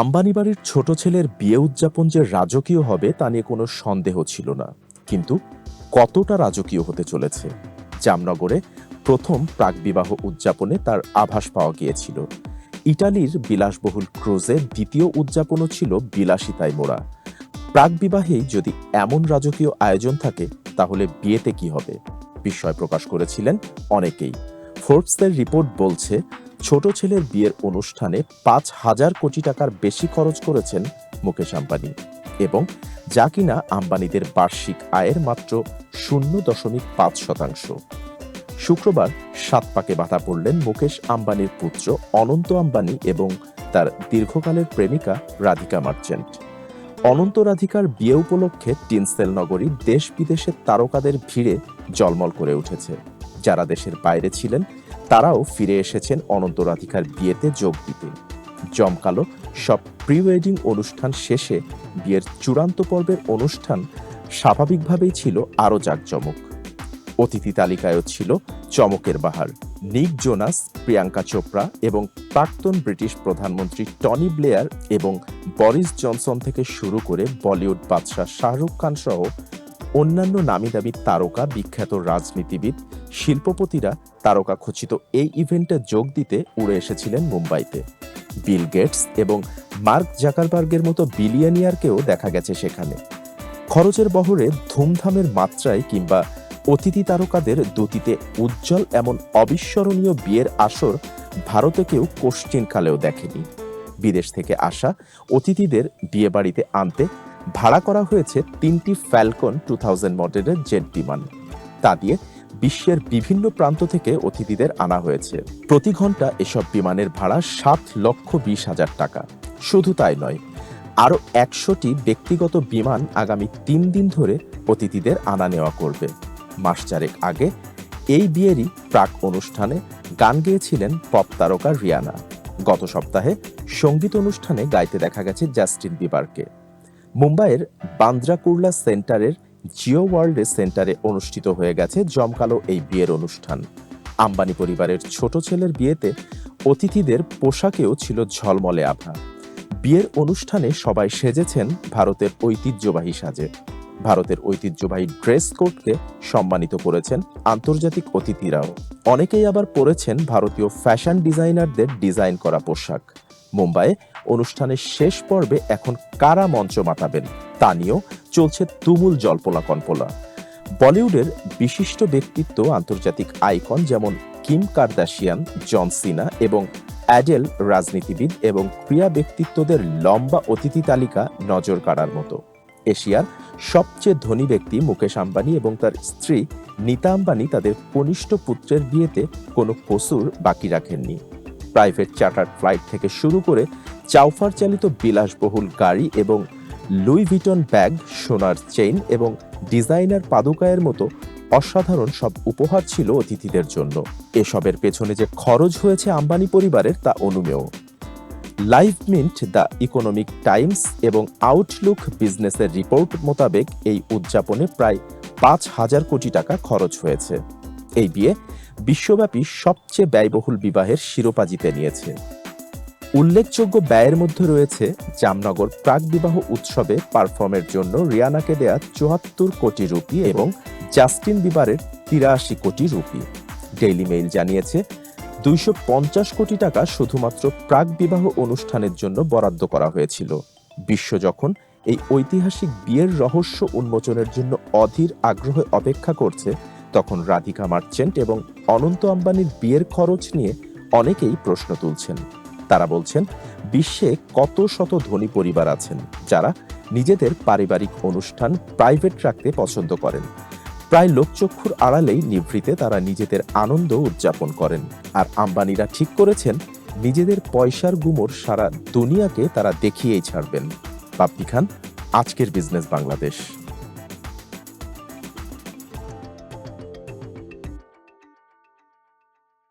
আম্বানি বাড়ির ছোট ছেলের বিয়ে উদযাপন যে রাজকীয় হবে তা নিয়ে কোনো সন্দেহ ছিল না। কিন্তু কতটা রাজকীয় হতে চলেছে? জামনগরে প্রথম প্রাকবিবাহ উদযাপনে তার আভাস পাওয়া গিয়েছিল। ইটালির বিলাসবহুল ক্রুজে দ্বিতীয় উদযাপনও ছিল বিলাসিতায় মোড়া। প্রাকবিবাহেই যদি এমন রাজকীয় আয়োজন থাকে, তাহলে বিয়েতে কি হবে? বিস্ময় প্রকাশ করেছিলেন অনেকেই। ফোর্বসের রিপোর্ট বলছে, ছোট ছেলের বিয়ের অনুষ্ঠানে পাঁচ হাজার কোটি টাকার বেশি খরচ করেছেন মুকেশ আম্বানি এবং যা কিনা আম্বানিদের বার্ষিক আয়ের মাত্র শূন্য দশমিক পাঁচ শতাংশ। শুক্রবার সাত পাকে বাধা পড়লেন মুকেশ আম্বানির পুত্র অনন্ত আম্বানি এবং তার দীর্ঘকালের প্রেমিকা রাধিকা মার্চেন্ট। অনন্ত রাধিকার বিয়ে উপলক্ষে টিনসেল নগরী দেশ বিদেশের তারকাদের ভিড়ে জলমল করে উঠেছে। যারা দেশের বাইরে ছিলেন, তারাও ফিরে এসেছেন অনন্ত রাধিকার বিয়েতে যোগ দিতে। জমকালো সব প্রি ওয়েডিং অনুষ্ঠান শেষে বিয়ের চূড়ান্ত পর্বের অনুষ্ঠান স্বাভাবিকভাবেই ছিল আরও জাঁকজমক। অতিথি তালিকায়ও ছিল চমকের বাহার। নিক জোনাস, প্রিয়াঙ্কা চোপড়া এবং প্রাক্তন ব্রিটিশ প্রধানমন্ত্রী টনি ব্লেয়ার এবং বরিস জনসন থেকে শুরু করে বলিউড বাদশাহ শাহরুখ খান সহ অন্যান্য নামি দামি তারকা বিখ্যাত রাজনীতিবিদ শিল্পপতিরা তারকা খচিত এই ইভেন্টে যোগ দিতে উড়ে এসেছিলেন মুম্বাইতে। বিল গেটস এবং মার্ক জাকারবার্গের মতো বিলিয়নিয়ারকেও দেখা গেছে সেখানে। খরচের বহরে ধুমধামের মাত্রায় কিংবা অতিথি তারকাদের দুতিতে উজ্জ্বল এমন অবিস্মরণীয় বিয়ের আসর ভারতে কেউ কোশ্চিনকালেও দেখেনি। বিদেশ থেকে আসা অতিথিদের বিয়ে বাড়িতে আনতে ভাড়া করা হয়েছে তিনটি ফ্যালকন টু থাউজেন্ড মডেলের জেট বিমান তা দিয়ে বিশ্বের বিভিন্ন প্রান্ত থেকে অতিথিদের আনা হয়েছে। প্রতি ঘণ্টা এসব বিমানের ভাড়া সাত লক্ষ বিশ হাজার টাকা। শুধু তাই নয়, আরও একশোটি ব্যক্তিগত বিমান আগামী তিন দিন ধরে অতিথিদের আনা নেওয়া করবে। মাস চারেক আগে এই বিয়েরই প্রাক অনুষ্ঠানে গান গেয়েছিলেন পপ তারকা রিয়ানা। গত সপ্তাহে সংগীত অনুষ্ঠানে গাইতে দেখা গেছে জাস্টিন বিবারকে। মুম্বাইয়ের বান্দ্রা কুর্লা সেন্টারের জিও ওয়ার্ল্ডের সেন্টারে অনুষ্ঠিত হয়ে গেছে জমকালো এই বিয়ের অনুষ্ঠান। আম্বানি পরিবারের ছোট ছেলের বিয়েতে অতিথিদের পোশাকেও ছিল ঝলমলে আভা। বিয়ের অনুষ্ঠানে সবাই সেজেছেন ভারতের ঐতিহ্যবাহী সাজে। ভারতের ঐতিহ্যবাহী ড্রেস কোডকে সম্মানিত করেছেন আন্তর্জাতিক অতিথিরাও। অনেকেই আবার পরেছেন ভারতীয় ফ্যাশন ডিজাইনারদের ডিজাইন করা পোশাক। মুম্বাইয়ে অনুষ্ঠানের শেষ পর্বে এখন কারা মঞ্চ মাতাবেন? তা নিয়েও চলছে তুমুল জল্পলা কল্পনা। বলিউডের বিশিষ্ট ব্যক্তিত্ব আন্তর্জাতিক আইকন যেমন কিম কার্দাশিয়ান, জন সিনা এবং অ্যাডেল রাজনীতিবিদ এবং ক্রিয়া ব্যক্তিত্বদের লম্বা অতিথি তালিকা নজর কাড়ার মতো। এশিয়ার সবচেয়ে ধনী ব্যক্তি মুকেশ আম্বানি এবং তার স্ত্রী নীতা আম্বানি তাদের কনিষ্ঠ পুত্রের বিয়েতে কোনো কসুর বাকি রাখেননি। প্রাইভেট চার্টার ফ্লাইট থেকে শুরু করে চাউফার চালিত বিলাসবহুল গাড়ি এবং লুই ভিটন ব্যাগ, সোনার চেইন এবং ডিজাইনার পাদুকায়ের মতো অসাধারণ সব উপহার ছিল অতিথিদের জন্য। এসবের পেছনে যে খরচ হয়েছে আম্বানি পরিবারের তা অনুমেয়। Live Mint, the Economic Times এবং আউটলুক বিজনেসের রিপোর্ট মোতাবেক এই উদযাপনে প্রায় পাঁচ হাজার কোটি টাকা খরচ হয়েছে। এই বিয়ে বিশ্বব্যাপী সবচেয়ে ব্যয়বহুল বিবাহের শিরোপা জিতে নিয়েছে। উল্লেখযোগ্য ব্যয়ের মধ্যে রয়েছে জামনগর প্রাক বিবাহ উৎসবে পারফর্মের জন্য রিয়ানাকে দেয়া চুয়াত্তর কোটি রুপি এবং জাস্টিন বিবারের তিরাশি কোটি রুপি। ডেইলি মেইল জানিয়েছে, দুইশো পঞ্চাশ কোটি টাকা শুধুমাত্র প্রাক বিবাহ অনুষ্ঠানের জন্য বরাদ্দ করা হয়েছিল। বিশ্ব যখন এই ঐতিহাসিক বিয়ের রহস্য উন্মোচনের জন্য অধীর আগ্রহে অপেক্ষা করছে তখন রাধিকা মার্চেন্ট এবং অনন্ত আম্বানির বিয়ের খরচ নিয়ে অনেকেই প্রশ্ন তুলছেন। তারা বলছেন, বিশ্বে কত শত ধনী পরিবার আছেন যারা নিজেদের পারিবারিক অনুষ্ঠান প্রাইভেট রাখতে পছন্দ করেন। প্রায় লোকচক্ষুর আড়ালেই নিভৃতে তারা নিজেদের আনন্দ উদযাপন করেন। আর আম্বানিরা ঠিক করেছেন, নিজেদের পয়সার গুমর সারা দুনিয়াকে তারা দেখিয়েই ছাড়বেন। বাপ্পি খান, আজকের বিজনেস বাংলাদেশ।